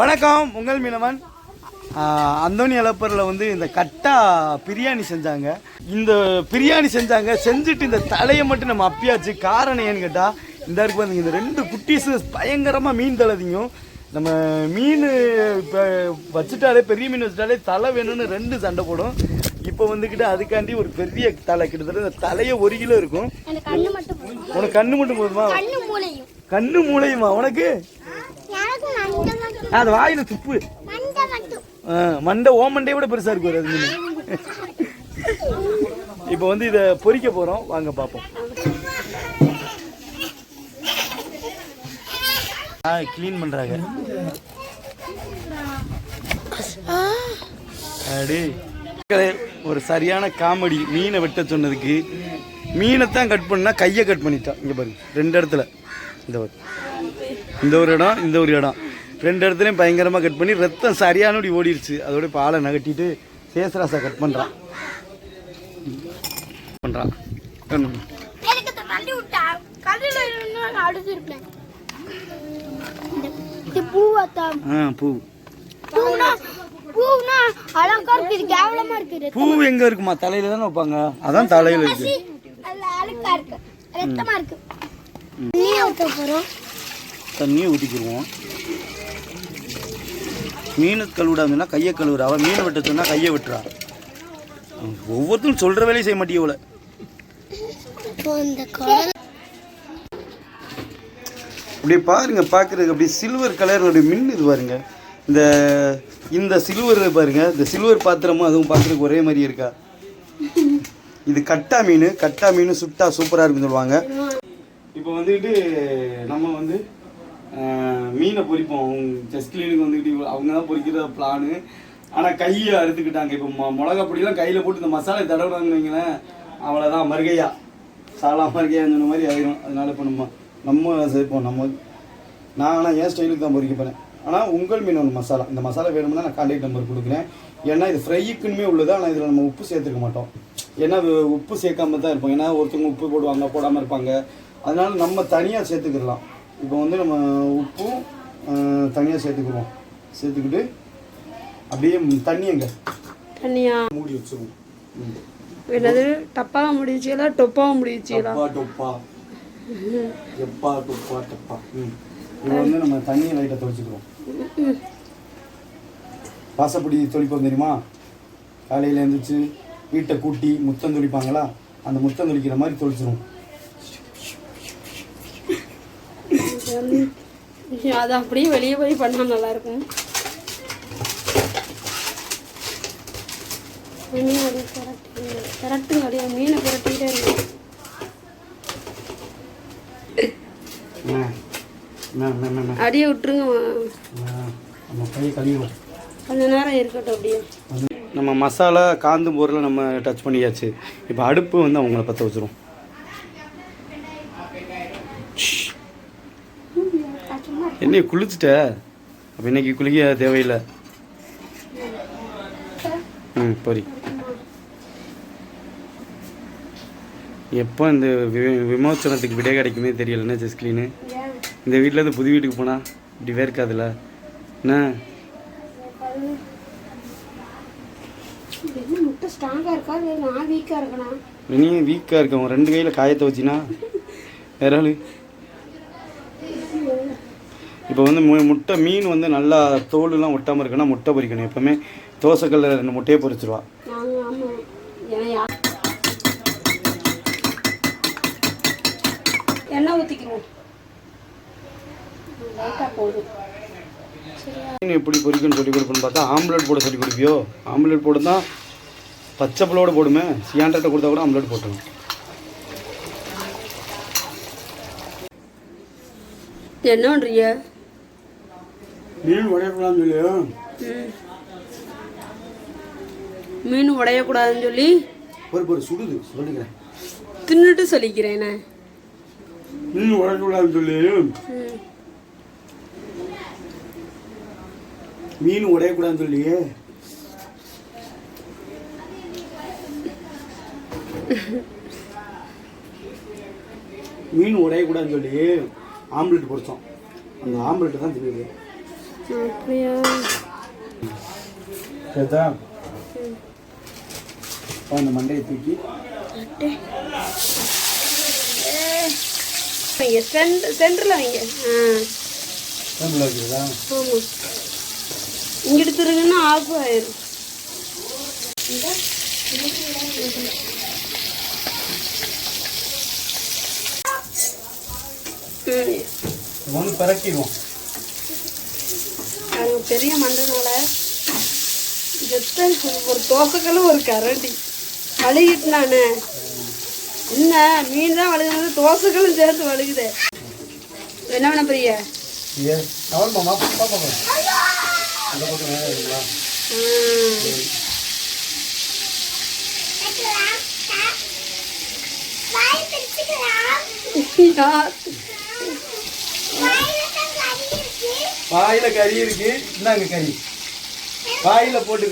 வணக்கம் உங்கள் மீனவன். ஆஹ் அந்தோணி அலப்பரில் வந்து இந்த கட்டா பிரியாணி செஞ்சாங்க. இந்த பிரியாணி செஞ்சாங்க செஞ்சுட்டு இந்த தலையை மட்டும் நம்ம அப்பியாச்சு. காரணம் ஏன்னு கேட்டால் இந்த இருக்கு வந்து இந்த ரெண்டு குட்டீஸு பயங்கரமாக மீன் தலைதிங்கும் நம்ம மீன் இப்போ வச்சுட்டாலே பெரிய மீன் வச்சுட்டாலே தலை வேணும்னு ரெண்டு சண்டை போடும். இப்போ வந்துக்கிட்டு அதுக்காண்டி ஒரு பெரிய தலை கிட்டத்தட்ட இந்த தலையே ஒரு கிலோ இருக்கும். உனக்கு கண்ணு மட்டும் போதுமா? கண்ணு மூளையும் உனக்கு? அது வாயில துப்பு. மண்டை ஓ மண்டையை விட பெருசா இருக்கு ஒரு அது. இப்போ வந்து இதை பொறிக்க போறோம். வாங்க பார்ப்போம். ஆ க்ளீன் பண்றாங்க. அடி. ஒரு சரியான காமெடி. மீனை வெட்ட சொன்னதுக்கு மீனை தான் கட் பண்ணா கையை கட் பண்ணிட்டான். இங்க பாருங்க. ரெண்டு இடத்துல. இந்த ஒரு இந்த ஒரு இடம் இந்த ஒரு இடம். ரெண்டு இடத்துலையும் பயங்கரமாக கட் பண்ணி ரத்தம் சரியானபடி ஓடிடுச்சு அதோட பாலை நகட்டிட்டு சேசராசா கட் பண்ணுறான் பண்ணுறான் பூ. பூ எங்கே இருக்குமா? தலையில தானே வைப்பாங்க? அதான் தலையில் இருக்கு. நல்ல அழுக்கா இருக்கு ரத்தமா இருக்கு நீ ஊத்த போறோம் தண்ணியை ஊற்றிக்கிடுவோம் மீனை கழுவிடாதுன்னா கையை கழுவுறா. அவன் மீனை வெட்ட கையை வெட்டுறா. ஒவ்வொருத்தரும் சொல்கிற வேலையை செய்ய இந்த குழந்தை அப்படியே பாருங்க பார்க்குறதுக்கு அப்படியே சில்வர் கலர் மின் இது பாருங்க. இந்த இந்த சில்வர் பாருங்க இந்த சில்வர் பாத்திரமும் அதுவும் பார்க்குறதுக்கு ஒரே மாதிரி இருக்கா. இது கட்டா மீன் கட்டா மீன் சுட்டா சூப்பராக இருக்குன்னு சொல்லுவாங்க. இப்போ வந்துட்டு நம்ம வந்து மீனை பொரிப்போம் செஸ் கிளினிக் வந்துக்கிட்டு அவங்க தான் பொரிக்கிற பிளானு ஆனால் கையை அறுத்துக்கிட்டாங்க. இப்போ மொ மிளகா பொடியெல்லாம் கையில் போட்டு இந்த மசாலா தடவுறாங்கன்னு வைங்களேன் அவ்வளோதான் மருகையா. சாலா மருகையான்னு சொன்ன மாதிரி ஆயிரும். அதனால இப்போ நம்ம நம்ம சேர்ப்போம் நம்ம நான் ஆனால் என் ஸ்டைலுக்கு தான் பொறிக்க போகிறேன் ஆனால் உங்கள் மீன் ஒன்று மசாலா. இந்த மசாலா வேணும்னா நான் கான்டாக்ட் நம்பர் கொடுக்குறேன். ஏன்னா இது ஃப்ரைக்குன்னுமே உள்ளது. ஆனால் இதில் நம்ம உப்பு சேர்த்துக்க மாட்டோம். ஏன்னா உப்பு சேர்க்காம தான் இருப்போம். ஏன்னா ஒருத்தவங்க உப்பு போடுவாங்க போடாமல் இருப்பாங்க. அதனால நம்ம தனியாக சேர்த்துக்கிடலாம். இப்போ வந்து நம்ம உப்பும் தனியாக சேர்த்துக்குவோம். சேர்த்துக்கிட்டு அப்படியே தண்ணி எங்க தண்ணியா? மூடி வச்சுருவோம். என்னது? டப்பாவை முடிச்சுங்களா டொப்பாவை முடிச்சுங்களா டப்பா டொப்பா. எப்பா டொப்பா டப்பா. ம். இது வந்து நம்ம தண்ணியை லைட்டாக தொளிச்சுக்கிறோம். வாசப்படி தொளிப்போம் தெரியுமா? காலையில் எழுந்திரிச்சு வீட்டை கூட்டி முத்தம் தொளிப்பாங்களா? அந்த முத்தம் தொளிக்கிற மாதிரி தொளிச்சிரும் அது அப்படியே வெளியே போய் பண்ணா நல்லா இருக்கும். மீன் அப்படியே புரட்டி புரட்டுங்க அப்படியே மீனை புரட்டிக்கிட்டே இருக்கு. ஆ. என்ன, என்ன, என்ன, என்ன. அப்படியே விட்டுருங்க. கொஞ்ச நேரம் இருக்கட்டும் அப்படியே. நம்ம மசாலா காந்து பொருளை நம்ம டச் பண்ணியாச்சு. இப்போ அடுப்பு வந்து அவங்கள பற்ற வச்சிரும். என்ன குளிச்சுட்ட? அப்போ இன்னைக்கு குளிக்க தேவையில்லை. ம் பொரி எப்போ இந்த வி- விமோசனத்துக்கு விடை கிடைக்குமே தெரியல. என்ன ஜெஸ்கிலீனு இந்த வீட்டில் இருந்து புது வீட்டுக்கு போனால் இப்படி வேர்க்காதுல்ல என்ன? வீக்காக இருக்கணும் இனியும் வீக்காக இருக்கவன் ரெண்டு கையில் காயத்தை வச்சினா? வேற ஆளு. இப்போ வந்து முட்டை மீன் வந்து நல்லா தோலுலாம் ஒட்டாமல் இருக்குன்னா முட்டை பொரிக்கணும். எப்பவுமே தோசைக்கல்ல ரெண்டு முட்டையை பொரிச்சிருவா. எண்ணெய் மீன் எப்படி பொரிக்கணும்னு சொல்லி கொடுப்பேன்னு பார்த்தா ஆம்லெட் போட சொல்லி கொடுப்பியோ? ஆம்லெட் போட தான் பச்சை புல்லோட போடுமே. சியாண்டர்ட்ட கொடுத்தா கூட ஆம்லெட் போட்டுரும் என்ன பண்ணுறீங்க மீன் உடையக்கூடாதுன்னு சொல்லி. ம். மீன் உடையக்கூடாதுன்னு சொல்லி? ஒரு ஒரு சுடுது சொல்லிக்கிறேன் தின்னுட்டு சொல்லிக்கிறேனே மீன் உடையக்கூடாதுன்னு சொல்லி. ம். மீன் உடையக்கூடாதுன்னு சொல்லி. மீன் உடையக்கூடாதுன்னு சொல்லி. ஆம்லெட் பொரிச்சோம். அந்த ஆம்லெட் தான் தின்னுது. அப்படியா சரிதா அந்த மண்டையை தூக்கி. வைங்க. சென்டர் சென்டரில் வைங்க வைக்கிறதா? ஆமாம் இங்கிட்டு திருங்கன்னா ஆஃப் ஆயிரும் ஒன்று பறக்கிடுவோம் அது ஒரு பெரிய மண்டனால ஜெத்த ஒரு தோசைக்கல்லும் ஒரு கரண்டி. வழுகிட்டு நானே என்ன? மீன் தான் வழுகுது தோசைக்கல்லும் சேர்த்து வழுகுதே. என்ன பண்ண பெரிய ஏ வாயில கறி இருக்கு. இந்தாங்க கறி. வாயில கறி.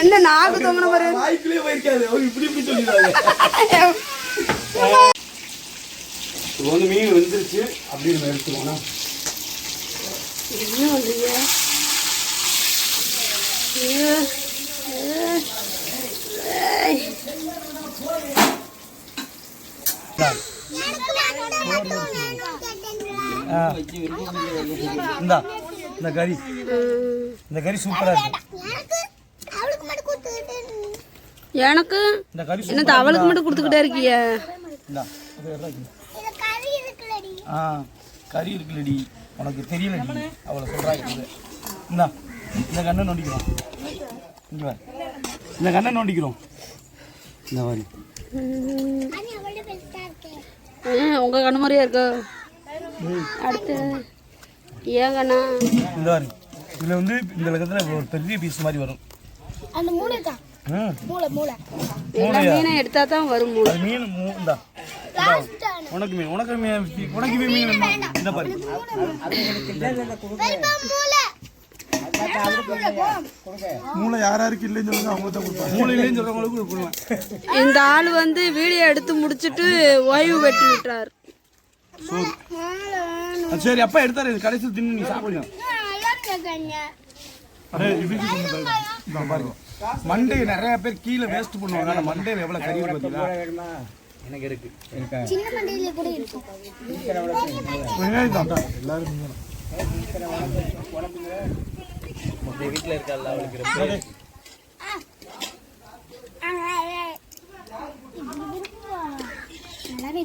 என்ன நாக்கு தொங்கின பாரு. வாய்க்குள்ளே போயிருக்காது அவங்க இப்படி இப்படி சொல்லிடுவாங்க இப்போ வந்து மீன் வெந்துருச்சு. அப்படின்னு நம்ம எடுத்துக்கோனா என்ன பண்றீங்க இந்தா இந்த கறி. இந்த கறி சூப்பரா இருக்கு. எனக்கு? அவளுக்கு மட்டும் கொடுத்துட்டு எனக்கு இந்த கறி என்னத்த அவளுக்கு மட்டும் கொடுத்துக்கிட்டே இருக்கிய? ஆ கறி இருக்குல்லடி. உனக்கு தெரியலடி. அவளை சொல்கிறாங்க இது இந்தா இந்த கண்ணை நோண்டிக்கிறோம். இந்த கண்ணை நோண்டிக்கிறோம். இந்த மாதிரி அண்ணி அவளோட பெருசா இருக்கு உங்க கண்ணு மாதிரியா இருக்கு? அடுத்து ஏன் கண்ணா இந்த மாதிரி இதில் வந்து இந்த லக்கத்தில் ஒரு பெரிய பீஸ் மாதிரி வரும். அந்த மூளை தான் மூளை மூளை. எல்லா மீனை எடுத்தா தான் வரும் மூளை. மீன் மூ இந்தா. லாஸ்ட் உனக்கு மீன் உனக்கு மீன் உனக்கு மீன்? இந்த பாரு. மூளை யார் யாருக்கு இல்லைன்னு சொல்லுங்க அவங்க தான் கொடுப்பாங்க மூளை இல்லைன்னு சொல்கிறவங்களுக்கு கொடுப்பேன் இந்த ஆள் வந்து வீடியோ எடுத்து முடிச்சிட்டு ஓய்வு பெற்று விட்டார். சரி அப்பா எடுத்தாரு. கடைசி தின்னு நீ சாப்பிடுங்க. மண்டே நிறைய பேர் கீழே வேஸ்ட் பண்ணுவாங்க. ஆனா மண்டே எவ்வளவு கறி இருக்கு பாத்தீங்களா? எனக்கு இருக்கு சின்ன மண்டையில கூட இருக்கும் வெங்காயம்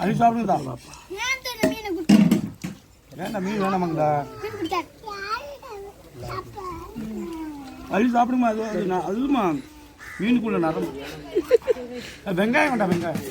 அது இந்த மீனை கொடுத்து வேண்டாம் மீன் வேணாமாங்கடா மீன் பிடிக்காது அது சாப்பிடுமா? அது அது நான் அதுமா? மீனுக்குள்ள நரம்பு அது வெங்காயம் வேண்டாம் வெங்காயம்.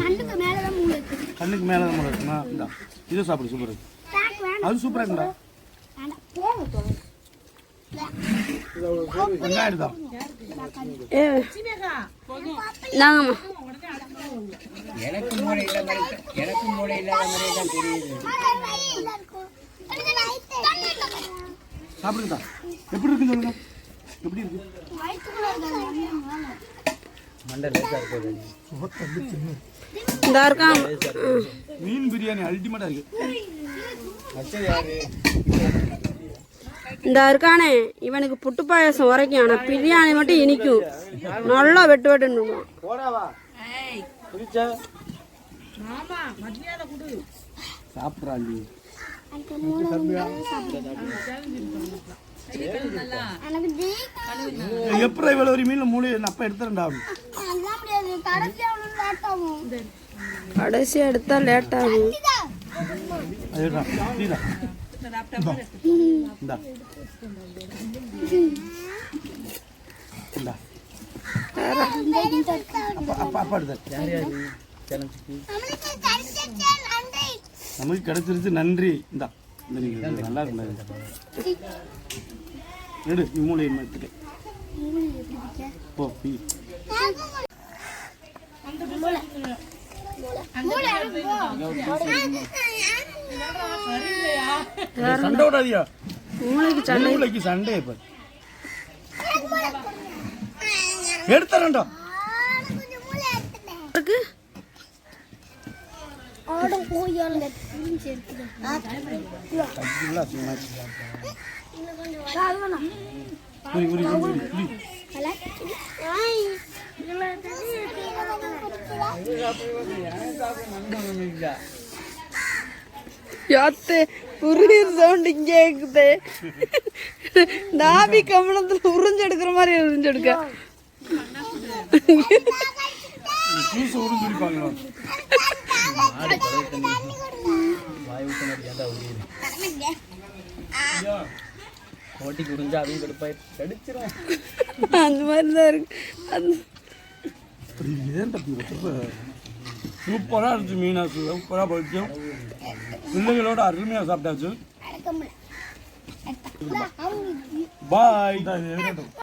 கண்ணுக்கு மேலதான் மூளை இருக்கு. கண்ணுக்கு மேலே தான் இருக்குமா? இந்தா இதை சாப்பிடு சூப்பர் இருக்கு. அது சூப்பராக இருக்குடா போங்க வெங்காயம் எடுத்தான் ஏ. நாங்கம்மா சாப்பிடுங்கடா. எப்படி இருக்குன்னு சொல்லுங்க. எப்படி இருக்கு. மீன் பிரியாணி அல்டிமேட்டா இருக்கு. இந்த இருக்கானே. இவனுக்கு புட்டு பாயாசம் உரைக்கும் ஆனா பிரியாணி மட்டும் இனிக்கும். நல்லா வெட்டு வெட்டுன்னு சாப்பிட்றாண்டி எனக்கு ஜெயிக்க எப்படி இவ்வளோ ஒரு மீன் மூணு அப்பா முடியாது. கடைசி எடுத்தா லேட் ஆகும் நமக்கு கிடைச்சிருச்சு நன்றி. இந்தா. நல்லா இருக்கு எடு நீ மூளை எடுத்துட்டு போ மூளை சண்டை விடாதியா மூளைக்கு சண்டை. மூளைக்கு சண்டை இப்ப எடுத்துறேன்டா. இருக்கு. போய் அந்த யாத்தே உருகிற சவுண்ட் இங்கே கேக்குதே. நாபி கமலத்துல உறிஞ்செடுக்கிற மாதிரி உறிஞ்செடுக்க ஜூஸ் உறிஞ்சு குடிப்பாங்களா? கோட்டி குடிஞ்சா அதையும் கடுப்பாய் கடிச்சிரும் அந்த மாதிரி தான் இருக்கு. அந்த ஏன் தப்பி சூப்பராக இருந்துச்சு மீனா சூப்பராக போயிடுச்சு. பிள்ளைகளோட அருமையாக சாப்பிட்டாச்சு. பாய்